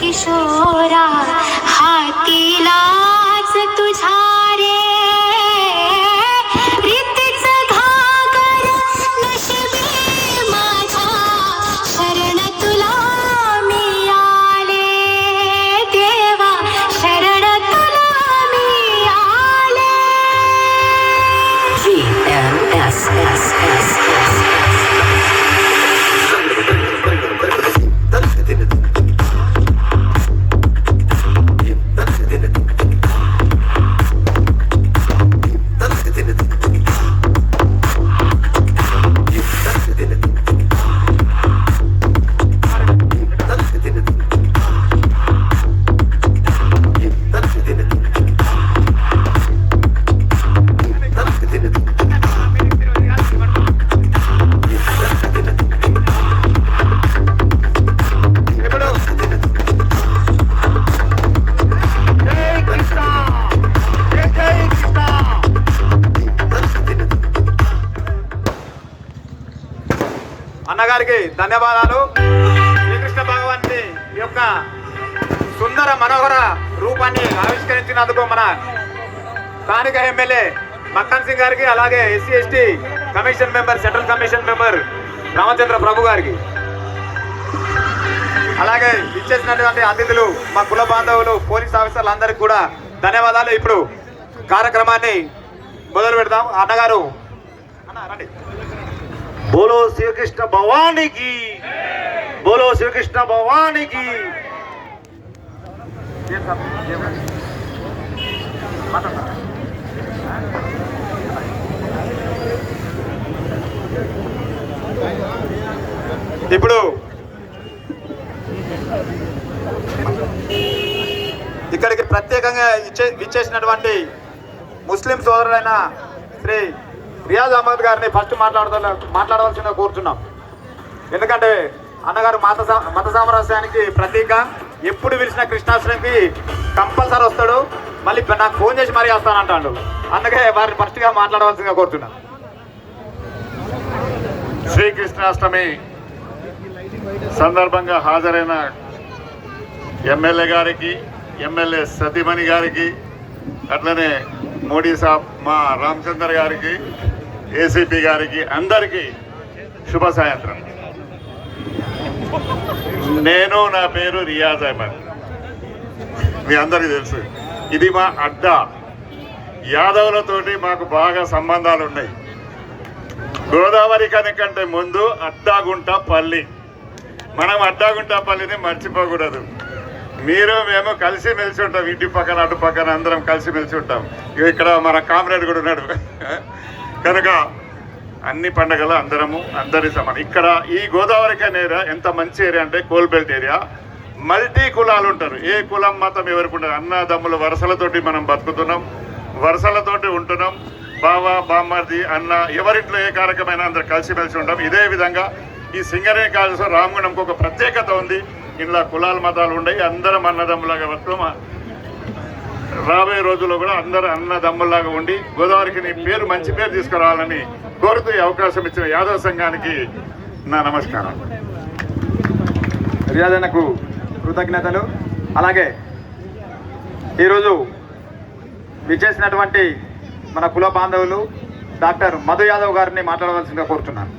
किशोरा हाती लाज तुझा అన్నగారికి ధన్యవాదాలు. శ్రీకృష్ణ భగవాన్ని యొక్క సుందర మనోహర రూపాన్ని ఆవిష్కరించినందుకు మన స్థానిక ఎమ్మెల్యే మక్కన్ సింగ్ గారికి అలాగే SC ST commission member central commission member Ramachandra Prabhu గారికి. అలాగే ఇచ్చేసినటువంటి అతిథులు మా కుల బాంధవులు పోలీస్ ఆఫీసర్లు అందరికి కూడా ధన్యవాదాలు. ఇప్పుడు కార్యక్రమాన్ని మొదలు పెడదాం అన్నగారు అన్న రండి. బోలో శ్రీకృష్ణ భవానికి బోలో శ్రీకృష్ణ భవానికి ఇప్పుడు ఇక్కడికి ప్రత్యేకంగా ఇచ్చే ఇచ్చేసినటువంటి ముస్లిం సోదరులైన శ్రీ రియాజ్ అహ్మద్ గారిని ఫస్ట్ మాట్లాడదా మాట్లాడవలసిందిగా కోరుతున్నాం ఎందుకంటే అన్నగారు మత మత సామరస్యానికి ప్రతీక. ఎప్పుడు పిలిచిన కృష్ణాశ్రమికి కంపల్సరీ వస్తాడు. మళ్ళీ నాకు ఫోన్ చేసి మరీ వస్తానంటాడు. అందుకే వారిని ఫస్ట్గా మాట్లాడవలసిందిగా కోరుతున్నాం శ్రీకృష్ణాష్టమి సందర్భంగా హాజరైన ఎమ్మెల్యే గారికి ఎమ్మెల్యే సతీమణి గారికి అట్లనే మోడీ సాబ్ మా రామచంద్ర గారికి ఏసీపీ గారికి అందరికీ శుభ సాయంత్రం నేను నా పేరు రియాజ్ అహ్మద్. మీ అందరికీ తెలుసు ఇది మా అడ్డా. యాదవులతోటి మాకు బాగా సంబంధాలు ఉన్నాయి. గోదావరి కనికంటే ముందు అడ్డాగుంట పల్లి మనం అడ్డాగుంట పల్లిని మర్చిపోకూడదు. మీరు మేము కలిసి మెలిసి ఉంటాం ఇంటి పక్కన అటు పక్కన అందరం కలిసి మెలిసి ఉంటాం. ఇక్కడ మన కామ్రేడ్ కూడా ఉన్నాడు. కనుక అన్ని పండగలు అందరము అందరి సమానం. ఇక్కడ ఈ గోదావరి ఏరియా ఎంత మంచి ఏరియా అంటే కోల్బెల్ట్ ఏరియా. మల్టీ కులాలు ఉంటారు. ఏ కులం మతం ఎవరికి ఉండదు. అన్నదమ్ములు వరుసలతోటి మనం బతుకుతున్నాం. వరుసలతోటి ఉంటున్నాం. బావ బామ్మర్ది అన్న ఎవరింట్లో ఏ కార్యక్రమైనా అందరు కలిసిమెలిసి ఉంటాం. ఇదే విధంగా ఈ సింగరే కాలేజ్ రామగుణంకి ఒక ప్రత్యేకత ఉంది. ఇందులో కులాల మతాలు ఉన్నాయి అందరం అన్నదమ్ములాగా బతుకుతాం. రాబోయే రోజుల్లో కూడా అందరూ అన్నదమ్ముల్లాగా ఉండి గోదావరికి నీ పేరు మంచి పేరు తీసుకురావాలని కోరుతూ ఈ అవకాశం ఇచ్చిన యాదవ సంఘానికి నా నమస్కారం. రియాజనకు కృతజ్ఞతలు. అలాగే ఈరోజు విచ్చేసినటువంటి మన కుల బాంధవులు డాక్టర్ మధు యాదవ్ గారిని మాట్లాడవలసిందిగా కోరుతున్నాను.